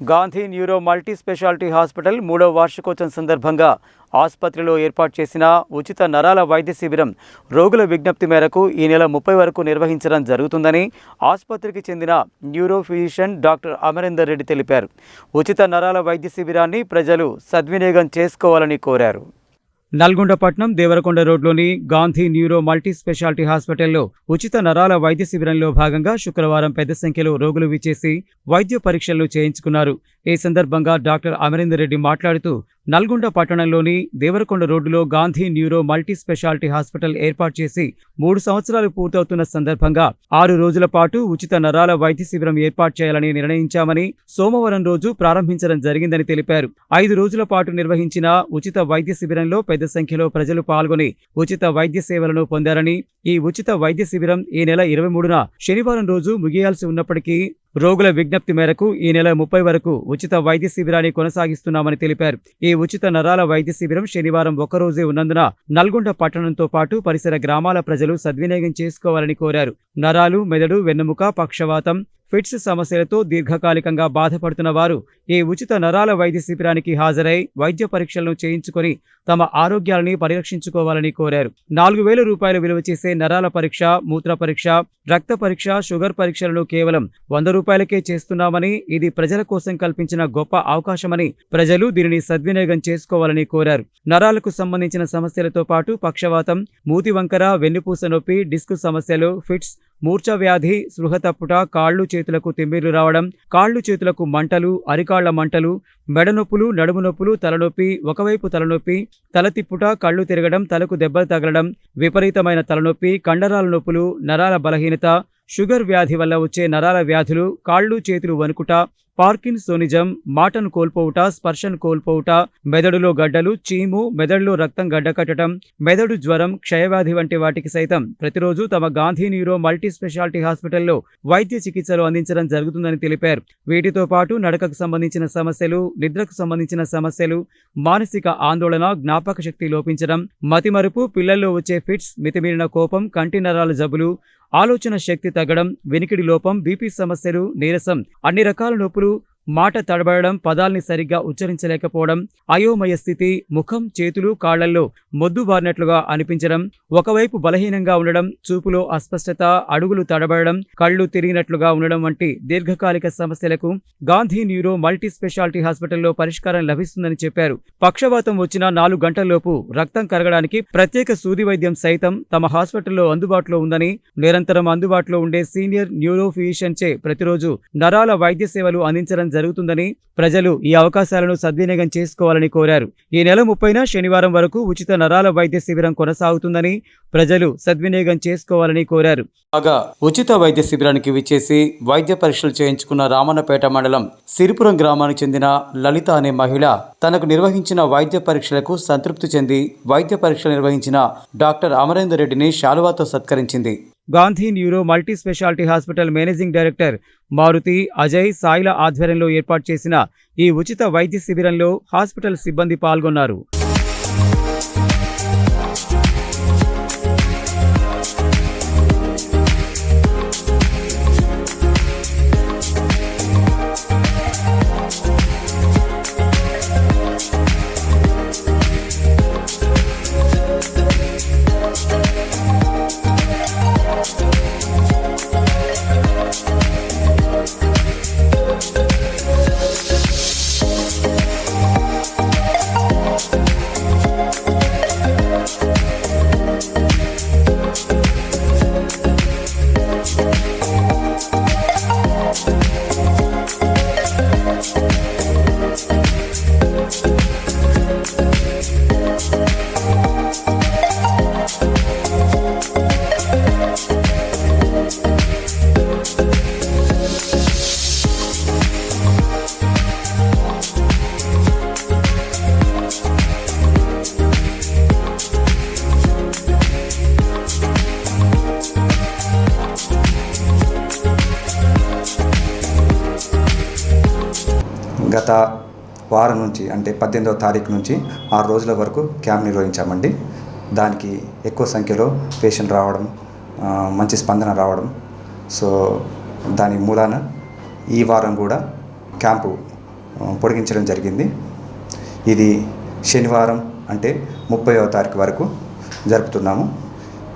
Gandhi neuro multi speciality hospital మూడో వార్షికోత్సవం సందర్భంగా ఆసుపత్రిలో ఏర్పాటు చేసిన ఉచిత నరాల వైద్య శిబిరం రోగుల విజ్ఞప్తి మేరకు ఈ నెల ముప్పై వరకు నిర్వహించడం జరుగుతుందని ఆసుపత్రికి చెందిన neuro physician doctor Amarender Reddy తెలిపారు. ఉచిత నరాల వైద్య శిబిరాన్ని ప్రజలు సద్వినియోగం చేసుకోవాలని కోరారు. నల్గొండ పట్నం దేవరకొండ రోడ్లోని గాంధీ న్యూరో మల్టీ స్పెషాలిటీ హాస్పిటల్లో ఉచిత నరాల వైద్య శిబిరంలో భాగంగా శుక్రవారం పెద్ద సంఖ్యలో రోగులు విచ్చేసి వైద్య పరీక్షలు చేయించుకున్నారు. ఈ సందర్భంగా డాక్టర్ అమరేందర్ రెడ్డి మాట్లాడుతూ నల్గొండ పట్టణంలోని దేవరకొండ రోడ్డులో Gandhi neuro multi speciality hospital ఏర్పాటు చేసి మూడు సంవత్సరాలు పూర్తవుతున్న సందర్భంగా ఆరు రోజుల పాటు ఉచిత నరాల వైద్య శిబిరం ఏర్పాటు చేయాలని నిర్ణయించామని సోమవారం రోజు ప్రారంభించడం జరిగిందని తెలిపారు. ఐదు రోజుల పాటు నిర్వహించిన ఉచిత వైద్య శిబిరంలో పెద్ద సంఖ్యలో ప్రజలు పాల్గొని ఉచిత వైద్య సేవలను పొందారని ఈ ఉచిత వైద్య శిబిరం ఈ నెల ఇరవై మూడున శనివారం రోజు ముగియాల్సి ఉన్నప్పటికీ రోగుల విజ్ఞప్తి మేరకు ఈ నెల ముప్పై వరకు ఉచిత వైద్య శిబిరాన్ని కొనసాగిస్తున్నామని తెలిపారు. ఈ ఉచిత నరాల వైద్య శిబిరం శనివారం ఒక్కరోజే ఉన్నందున నల్గొండ పట్టణంతో పాటు పరిసర గ్రామాల ప్రజలు సద్వినియోగం చేసుకోవాలని కోరారు. నరాలు మెదడు వెన్నెముక పక్షవాతం ఫిట్స్ సమస్యలతో దీర్ఘకాలికంగా బాధపడుతున్న వారు ఈ ఉచిత నరాల వైద్య శిబిరానికి హాజరై వైద్య పరీక్షలను చేయించుకొని తమ ఆరోగ్యాలని పరిరక్షించుకోవాలని కోరారు. నాలుగు వేల రూపాయలు విలువ చేసే నరాల పరీక్ష మూత్ర పరీక్ష రక్త పరీక్ష షుగర్ పరీక్షలను కేవలం వంద రూపాయలకే చేస్తున్నామని ఇది ప్రజల కోసం కల్పించిన గొప్ప అవకాశమని ప్రజలు దీనిని సద్వినియోగం చేసుకోవాలని కోరారు. నరాలకు సంబంధించిన సమస్యలతో పాటు పక్షవాతం మూతి వంకర వెన్నుపూస నొప్పి డిస్క్ సమస్యలు ఫిట్స్ మూర్ఛ వ్యాధి స్పృహ తప్పుట కాళ్ళు చేతులకు తిమ్మిర్లు రావడం కాళ్ళు చేతులకు మంటలు అరికాళ్ళ మంటలు మెడనొప్పులు నడుము నొప్పులు తలనొప్పి ఒకవైపు తలనొప్పి తల తిప్పుట కళ్ళు తిరగడం తలకు దెబ్బలు తగలడం విపరీతమైన తలనొప్పి కండరాల నొప్పులు నరాల బలహీనత షుగర్ వ్యాధి వల్ల వచ్చే నరాల వ్యాధులు కాళ్ళు చేతులు వణుకుట పార్కిన్సోనిజం మాటను కోల్పోవుట స్పర్శను కోల్పోవుట మెదడులో గడ్డలు చీము మెదడులో రక్తం గడ్డకట్టడం మెదడు జ్వరం క్షయవ్యాధి వంటి వాటికి సైతం ప్రతిరోజు తమ గాంధీ న్యూరో మల్టీ స్పెషాలిటీ హాస్పిటల్లో వైద్య చికిత్సలు అందించడం జరుగుతుందని తెలిపారు. వీటితో పాటు నడకకు సంబంధించిన సమస్యలు నిద్రకు సంబంధించిన సమస్యలు మానసిక ఆందోళన జ్ఞాపక శక్తి లోపించడం మతిమరుపు పిల్లల్లో వచ్చే ఫిట్స్ మితిమీరిన కోపం కంటి నరాల జబ్బులు ఆలోచన శక్తి తగ్గడం వెనికిడి లోపం బీపీ సమస్యలు నీరసం అన్ని రకాల నొప్పులు మాట తడబడడం పదాల్ని సరిగ్గా ఉచ్చరించలేకపోవడం అయోమయ స్థితి ముఖం చేతులు కాళ్ళల్లో మొద్దు బారినట్లుగా అనిపించడం ఒకవైపు బలహీనంగా ఉండడం చూపులో అస్పష్టత అడుగులు తడబడడం కళ్ళు తిరిగినట్లుగా ఉండడం వంటి దీర్ఘకాలిక సమస్యలకు గాంధీ న్యూరో మల్టీ స్పెషాలిటీ హాస్పిటల్లో పరిష్కారం లభిస్తుందని చెప్పారు. పక్షవాతం వచ్చిన నాలుగు గంటల్లోపు రక్తం కరగడానికి ప్రత్యేక సూది వైద్యం సైతం తమ హాస్పిటల్లో అందుబాటులో ఉందని నిరంతరం అందుబాటులో ఉండే సీనియర్ న్యూరో ఫిజిషియన్ చే ప్రతిరోజు నరాల వైద్య సేవలు అందించడం జరుగుతుందని ప్రజలు ఈ అవకాశాలను సద్వినియోగం చేసుకోవాలని కోరారు. ఈ నెల ముప్పైన శనివారం వరకు ఉచిత నరాల వైద్య శిబిరం కొనసాగుతుందని ప్రజలు సద్వినియోగం చేసుకోవాలని కోరారు. కాగా ఉచిత వైద్య శిబిరానికి విచ్చేసి వైద్య పరీక్షలు చేయించుకున్న రామన్నపేట మండలం సిరిపురం గ్రామానికి చెందిన లలిత అనే మహిళ తనకు నిర్వహించిన వైద్య పరీక్షలకు సంతృప్తి చెంది వైద్య పరీక్షలు నిర్వహించిన డాక్టర్ అమరేందర్ రెడ్డిని శాలువాతో సత్కరించింది. Gandhi neuro multi speciality hospital managing director Maruti Ajay సాయిల ఆధ్వర్యంలో ఏర్పాటు చేసిన ఈ ఉచిత వైద్య శిబిరంలో హాస్పిటల్ సిబ్బంది పాల్గొన్నారు. గత వారం నుంచి అంటే పద్దెనిమిదవ తారీఖు నుంచి ఆరు రోజుల వరకు క్యాంప్ నిర్వహించామండి. దానికి ఎక్కువ సంఖ్యలో పేషెంట్ రావడం మంచి స్పందన రావడం. సో దాని మూలాన ఈ వారం కూడా క్యాంపు పొడిగించడం జరిగింది. ఇది శనివారం అంటే ముప్పైవ తారీఖు వరకు జరుపుతున్నాము.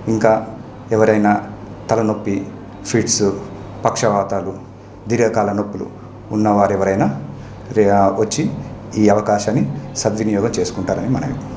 ఇంకా ఎవరైనా తలనొప్పి ఫిట్స్ పక్షవాతాలు దీర్ఘకాల నొప్పులు ఉన్నవారు ఎవరైనా వచ్చి ఈ అవకాశాన్ని సద్వినియోగం చేసుకుంటారని మనవి.